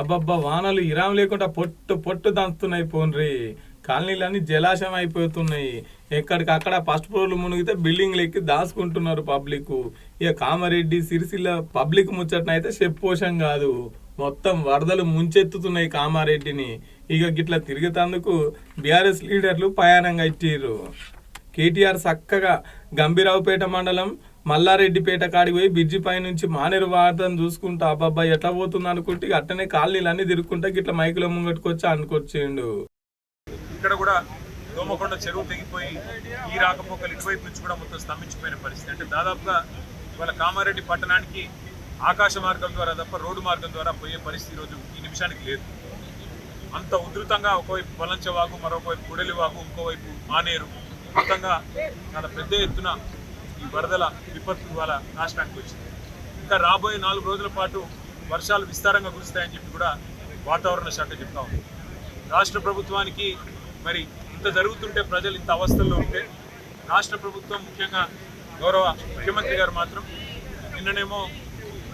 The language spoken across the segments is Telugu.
అబ్బబ్బా వానలు ఇరాం లేకుండా పొట్టు పొట్టు దంచుతున్నాయి పోన్రి. కాలనీలన్నీ జలాశయం అయిపోతున్నాయి. ఎక్కడికి అక్కడ ఫస్ట్ ఫ్లోర్లు మునిగితే బిల్డింగ్లు ఎక్కి దాచుకుంటున్నారు పబ్లిక్ ఇక కామారెడ్డి సిరిసిల్ల పబ్లిక్ ముచ్చటనైతే చెప్పోషం కాదు. మొత్తం వరదలు ముంచెత్తుతున్నాయి కామారెడ్డిని. ఇక గిట్లా తిరిగేతందుకు బీఆర్ఎస్ లీడర్లు ప్రయాణంగా ఇచ్చిర్రు కేటీఆర్ చక్కగా గంభీరావుపేట మండలం మల్లారెడ్డిపేట కాడికి పోయి బ్రిడ్జి పై నుంచి మానేరు వార్తను చూసుకుంటా అబ్బాబ్బా ఎట్లా పోతుంది అనుకుంటే అట్టనే కాలనీలు అన్ని తిరుక్కుంటా గిట్లా మైకులో ముంగట్టుకొచ్చి అనుకొచ్చిండు ఇక్కడ కూడా దోమకొండ చెరువు తెగిపోయి ఈ రాకపోకలు ఇటువైపు నుంచి కూడా మొత్తం స్తంభించిపోయిన పరిస్థితి. అంటే దాదాపుగా ఇవాళ కామారెడ్డి పట్టణానికి ఆకాశ మార్గం ద్వారా తప్ప రోడ్డు మార్గం ద్వారా పోయే పరిస్థితి ఈరోజు ఈ నిమిషానికి లేదు. అంత ఉధృతంగా ఒకవైపు పొలంచవాగు మరొకవైపు గుడలివాగు ఇంకోవైపు మానేరు. మొత్తంగా చాలా పెద్ద ఎత్తున ఈ వరదల విపత్తు ఇవాళ నాశనానికి వచ్చింది. ఇంకా రాబోయే నాలుగు రోజుల పాటు వర్షాలు విస్తారంగా కురుస్తాయని చెప్పి కూడా వాతావరణ శాఖ చెప్తా ఉంది. రాష్ట్ర ప్రభుత్వానికి మరి ఇంత జరుగుతుంటే ప్రజలు ఇంత అవస్థల్లో ఉంటే రాష్ట్ర ప్రభుత్వం ముఖ్యంగా గౌరవ ముఖ్యమంత్రి గారు మాత్రం నిన్ననేమో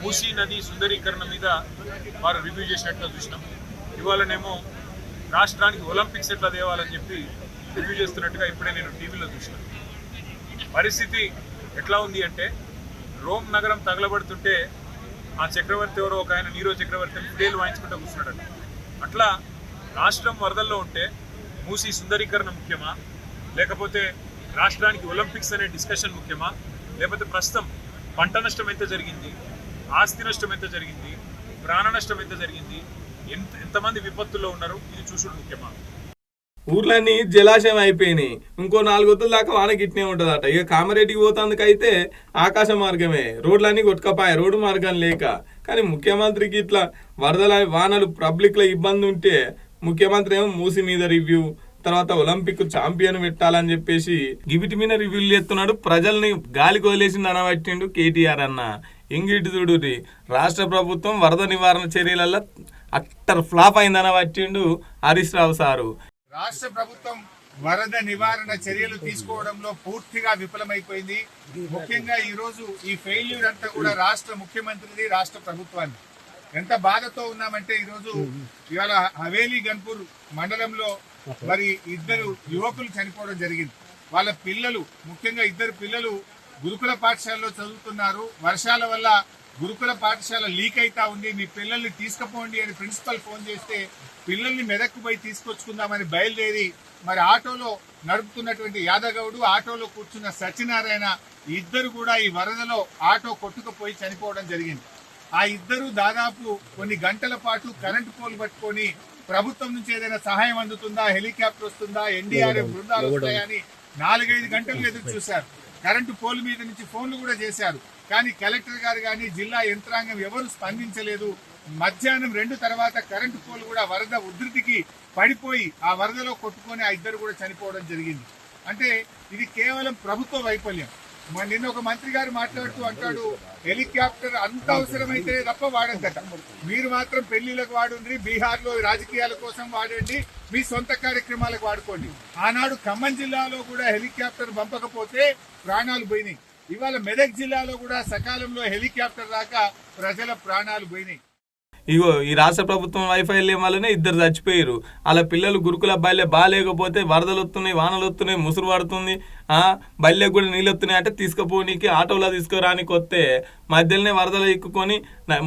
మూసీ నది సుందరీకరణ మీద వారు రివ్యూ చేసినట్టుగా చూసినాం. ఇవాళనేమో రాష్ట్రానికి ఒలింపిక్స్ ఎట్లా తేవాలని చెప్పి రివ్యూ చేస్తున్నట్టుగా ఇప్పుడే నేను టీవీలో చూసినాను. పరిస్థితి ఎట్లా ఉంది అంటే రోమ్ నగరం తగలబడుతుంటే ఆ చక్రవర్తి ఎవరో ఒక ఆయన నీరో చక్రవర్తి ఫిడేలు వాయించుకుంటూ కూర్చున్నాడు అట్లా రాష్ట్రం వరదల్లో ఉంటే మూసి సుందరీకరణ ముఖ్యమా? లేకపోతే రాష్ట్రానికి ఒలింపిక్స్ అనే డిస్కషన్ ముఖ్యమా? లేకపోతే ప్రస్తుతం పంట నష్టం ఎంత జరిగింది? ఆస్తి నష్టం ఎంత జరిగింది? ప్రాణ నష్టం ఎంత జరిగింది? ఎంత ఎంతమంది విపత్తుల్లో ఉన్నారు? ఇది చూసుడు ముఖ్యమా? ఊర్లన్నీ జలాశయం అయిపోయినాయి. ఇంకో నాలుగు దాకా వాన గిట్నే ఉంటుందట. ఇక కామారెడ్డికి పోతాందుకైతే ఆకాశ మార్గమే. రోడ్లన్నీ కొట్టుకపోయాయి. రోడ్డు మార్గం లేక. కానీ ముఖ్యమంత్రికి ఇట్లా వరదల వానలు పబ్లిక్లో ఇబ్బంది ఉంటే ముఖ్యమంత్రి ఏమో మూసి మీద రివ్యూ తర్వాత ఒలింపిక్ ఛాంపియన్ పెట్టాలని చెప్పేసి గిబిటి మీద రివ్యూలు చేస్తున్నాడు. ప్రజల్ని గాలికి వదిలేసింది అనబట్టిండు కేటీఆర్ అన్న. ఇంగిటి చూడు రాష్ట్ర ప్రభుత్వం వరద నివారణ చర్యలలో అట్టర్ ఫ్లాప్ అయిందని పట్టిండు హరీష్ రావు సారు. రాష్ట్ర ప్రభుత్వం వరద నివారణ చర్యలు తీసుకోవడంలో పూర్తిగా విఫలమైపోయింది. ముఖ్యంగా ఈ రోజు ఈ ఫెయిల్యూర్ అంతా కూడా రాష్ట్ర ముఖ్యమంత్రిది రాష్ట్ర ప్రభుత్వాన్ని. ఎంత బాధతో ఉన్నామంటే ఈ రోజు ఇవాళ హవేలీ గన్పూర్ మండలంలో మరి ఇద్దరు యువకులు చనిపోవడం జరిగింది. వాళ్ళ పిల్లలు ముఖ్యంగా ఇద్దరు పిల్లలు గురుకుల పాఠశాలలో చదువుతున్నారు. వర్షాల వల్ల గురుకుల పాఠశాల లీక్ అయితా ఉంది మీ పిల్లల్ని తీసుకుపోండి అని ప్రిన్సిపల్ ఫోన్ చేస్తే పిల్లల్ని మెదక్కు పోయి తీసుకొచ్చుకుందామని బయలుదేరి మరి ఆటోలో నడుపుతున్నటువంటి యాదగౌడు ఆటోలో కూర్చున్న సత్యనారాయణ ఇద్దరు కూడా ఈ వరదలో ఆటో కొట్టుకుపోయి చనిపోవడం జరిగింది. ఆ ఇద్దరు దాదాపు కొన్ని గంటల పాటు కరెంటు పోల్ పట్టుకొని ప్రభుత్వం నుంచి ఏదైనా సహాయం అందుతుందా హెలికాప్టర్ వస్తుందా ఎన్డీఆర్ఎఫ్ బృందాలు వస్తాయని నాలుగైదు గంటలు ఎదురు చూశారు. కరెంటు పోల్ మీద నుంచి ఫోన్లు కూడా చేశారు. కానీ కలెక్టర్ గారు కానీ జిల్లా యంత్రాంగం ఎవరు స్పందించలేదు. మధ్యాహ్నం రెండు తర్వాత కరెంటు పోల్ కూడా వరద ఉధృతికి పడిపోయి ఆ వరదలో కొట్టుకొని ఆ ఇద్దరు కూడా చనిపోవడం జరిగింది. అంటే ఇది కేవలం ప్రభుత్వ వైఫల్యం. నిన్న ఒక మంత్రి గారు మాట్లాడుతూ అంటాడు హెలికాప్టర్ అంత అవసరమైతే తప్ప వాడద్దట. మీరు మాత్రం పెళ్ళిలకు వాడుండ్రి బీహార్లో రాజకీయాల కోసం వాడండి మీ సొంత కార్యక్రమాలకు వాడుకోండి. ఆనాడు ఖమ్మం జిల్లాలో కూడా హెలికాప్టర్ పంపకపోతే ప్రాణాలు పోయినాయి. ఇవాళ మెదక్ జిల్లాలో కూడా సకాలంలో హెలికాప్టర్ రాక ప్రజల ప్రాణాలు పోయినాయి. ఇగో ఈ రాష్ట్ర ప్రభుత్వం వైఫల్యం వల్లనే ఇద్దరు చచ్చిపోయారు అలా పిల్లలు గురుకుల బాల్య బాగాలేకపోతే వరదలు వస్తున్నాయి వానలు వస్తున్నాయి ముసురు పడుతుంది బల్లెకు కూడా నీళ్ళు వస్తున్నాయి అంటే తీసుకుపోనీకి ఆటోలో తీసుకురానికి వస్తే మధ్యలోనే వరదలు ఎక్కుకొని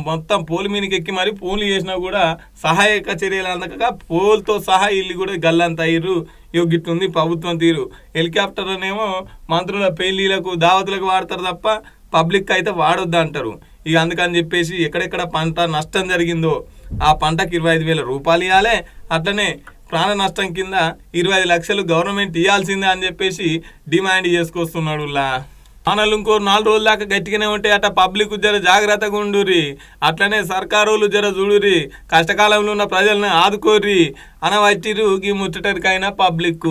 మొత్తం పోలు మీదకి ఎక్కి మరి పోలు చేసినా కూడా సహాయక చర్యలు అందక పోల్తో సహా ఇల్లు కూడా గల్లంత అయ్యారు ఇగో గిట్టుంది ప్రభుత్వం తీరు. హెలికాప్టర్ అనేమో మంత్రుల పెళ్ళిలకు దావతులకు వాడతారు తప్ప పబ్లిక్ అయితే వాడొద్దు అంటారు ఇక అందుకని చెప్పేసి ఎక్కడెక్కడ పంట నష్టం జరిగిందో ఆ పంటకి ఇరవై ఐదు వేల రూపాయలు ఇవ్వాలి అట్లనే ప్రాణ నష్టం కింద ఇరవై ఐదు లక్షలు గవర్నమెంట్ ఇవ్వాల్సిందే అని చెప్పేసి డిమాండ్ చేసుకొస్తున్నాడు లా. ఇంకో నాలుగు రోజుల దాకా గట్టిగానే ఉంటే అట్ట పబ్లిక్ జర జాగ్రత్తగా ఉండురి అట్లనే సర్కారోళ్ళు జర చూడురి కష్టకాలంలో ఉన్న ప్రజలను ఆదుకోర్రి. అనవచ్చిరు ఈ ముచ్చటరికైనా పబ్లిక్